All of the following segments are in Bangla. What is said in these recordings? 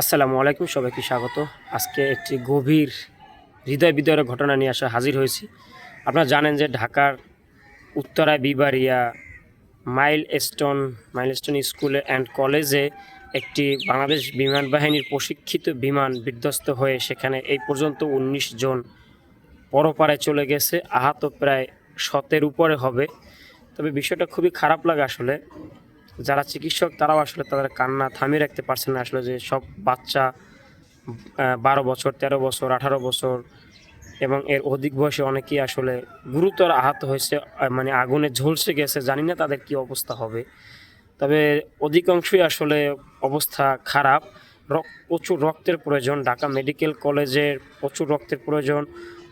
আসসালামু আলাইকুম, সবাইকে স্বাগত। আজকে একটি গভীর হৃদয় বিদয়ের ঘটনা নিয়ে আসা হাজির হয়েছি। আপনারা জানেন যে ঢাকার উত্তরায় বিবারিয়া মাইল স্টোন মাইল স্টোন স্কুলে অ্যান্ড কলেজে একটি বাংলাদেশ বিমান বাহিনীর প্রশিক্ষিত বিমান বিধ্বস্ত হয়ে সেখানে এই পর্যন্ত উনিশ জন পরপারে চলে গেছে, আহত প্রায় শতের উপরে হবে। তবে বিষয়টা খুবই খারাপ লাগে আসলে। যারা চিকিৎসক, তারাও আসলে তাদের কান্না থামিয়ে রাখতে পারছেন না। আসলে যে সব বাচ্চা বারো বছর, তেরো বছর, আঠারো বছর এবং এর অধিক বয়সে অনেকেই আসলে গুরুতর আহত হয়েছে মানে আগুনে ঝলসে গেছে, জানি না তাদের কি অবস্থা হবে। তবে অধিকাংশই আসলে অবস্থা খারাপ। প্রচুর রক্তের প্রয়োজন। ঢাকা মেডিকেল কলেজের প্রচুর রক্তের প্রয়োজন।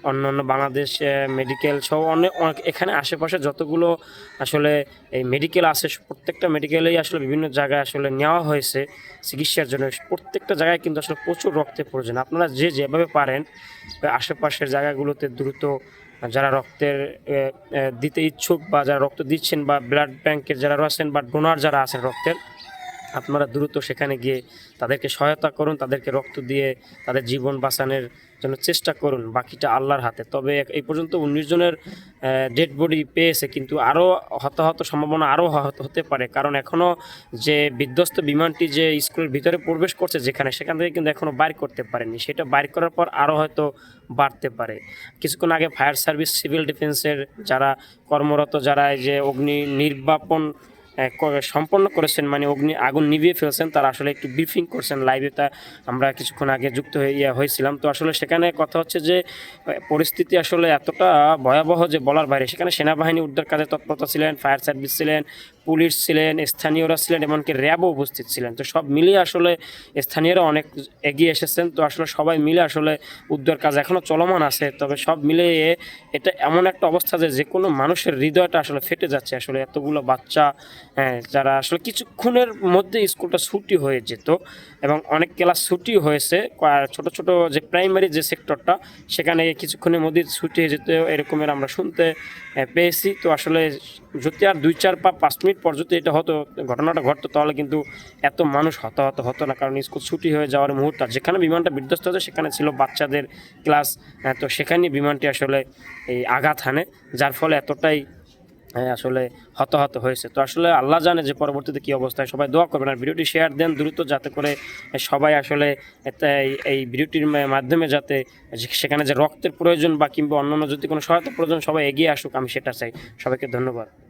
অন্যান্য বাংলাদেশ মেডিকেল সহ অনেক অনেক এখানে আশেপাশে যতগুলো আসলে এই মেডিকেল আছে, প্রত্যেকটা মেডিকেলেই আসলে বিভিন্ন জায়গায় আসলে নেওয়া হয়েছে চিকিৎসার জন্য। প্রত্যেকটা জায়গায় কিন্তু আসলে প্রচুর রক্তের প্রয়োজন। আপনারা যে যেভাবে পারেন, আশেপাশের জায়গাগুলোতে দ্রুত যারা রক্তের দিতে ইচ্ছুক বা যারা রক্ত দিচ্ছেন বা ব্লাড ব্যাংকের যারা রয়েছেন বা ডোনার যারা আছেন রক্তের আপনারা দ্রুত সেখানে গিয়ে তাদেরকে সহায়তা করুন, তাদেরকে রক্ত দিয়ে তাদের জীবন বাঁচানোর জন্য চেষ্টা করুন, বাকিটা আল্লাহর হাতে। তবে এই পর্যন্ত উনিশ জনের ডেড বডি পেয়েছে, কিন্তু আরও হতাহত সম্ভাবনা আরও হতে পারে। কারণ এখনও যে বিধ্বস্ত বিমানটি যে স্কুলের ভিতরে প্রবেশ করছে যেখানে, সেখান থেকে কিন্তু এখনও বাইর করতে পারেনি। সেটা বাইর করার পর আরও হয়তো বাড়তে পারে। কিছুক্ষণ আগে ফায়ার সার্ভিস, সিভিল ডিফেন্সের যারা কর্মরত, যারা এই যে অগ্নি নির্বাপন সম্পন্ন করেছেন মানে অগ্নি আগুন নিভিয়ে ফেলছেন, তারা আসলে একটু ব্রিফিং করছেন লাইভে তা আমরা কিছুক্ষণ আগে যুক্ত হয়ে ইয়ে হয়েছিলাম। তো আসলে সেখানে কথা হচ্ছে যে পরিস্থিতি আসলে এতটা ভয়াবহ যে বলার বাইরে, সেখানে সেনাবাহিনী উদ্ধার কাজে তৎপরতা ছিলেন ফায়ার সার্ভিস ছিলেন পুলিশ ছিলেন, স্থানীয়রা ছিলেন, এমনকি র্যাবও উপস্থিত ছিলেন। তো সব মিলিয়ে আসলে স্থানীয়রা অনেক এগিয়ে এসেছেন। তো আসলে সবাই মিলে আসলে উদ্ধার কাজ এখনও চলমান আছে। তবে সব মিলিয়ে এটা এমন একটা অবস্থা যে যে কোনো মানুষের হৃদয়টা আসলে ফেটে যাচ্ছে। আসলে এতগুলো বাচ্চা হ্যাঁ যারা আসলে কিছুক্ষণের মধ্যে স্কুলটা ছুটি হয়ে যেত এবং অনেক ক্লাস ছুটি হয়েছে। ছোট ছোট যে প্রাইমারি যে সেক্টরটা, সেখানে কিছুক্ষণের মধ্যে ছুটি হয়ে যেত এরকমের আমরা শুনতে পেয়েছি। তো আসলে যদি আর দুই, চার বা পাঁচ মিনিট পর যদি এটা হতো, ঘটনাটা ঘটতো, তাহলে কিন্তু এত মানুষ হতাহত হতো না, কারণ স্কুল ছুটি হয়ে যাওয়ার মুহূর্ত। যেখানে বিমানটা বিধ্বস্ত হতো, সেখানে ছিল বাচ্চাদের ক্লাস তো সেখানে বিমানটি আসলে এই আঘাত হানে, যার ফলে এতটাই আসলে হতাহত হয়েছে। তো আসলে আল্লাহ জানে যে পরবর্তীতে কী অবস্থায় সবাই দোয়া করবেন। আর ভিডিওটি শেয়ার দেন দ্রুত, যাতে করে সবাই আসলে এই- ভিডিওটির মাধ্যমে যাতে সেখানে যে রক্তের প্রয়োজন বা কিংবা অন্যান্য যদি কোনো সহায়তা প্রয়োজন, সবাই এগিয়ে আসুক, আমি সেটা চাই। সবাইকে ধন্যবাদ।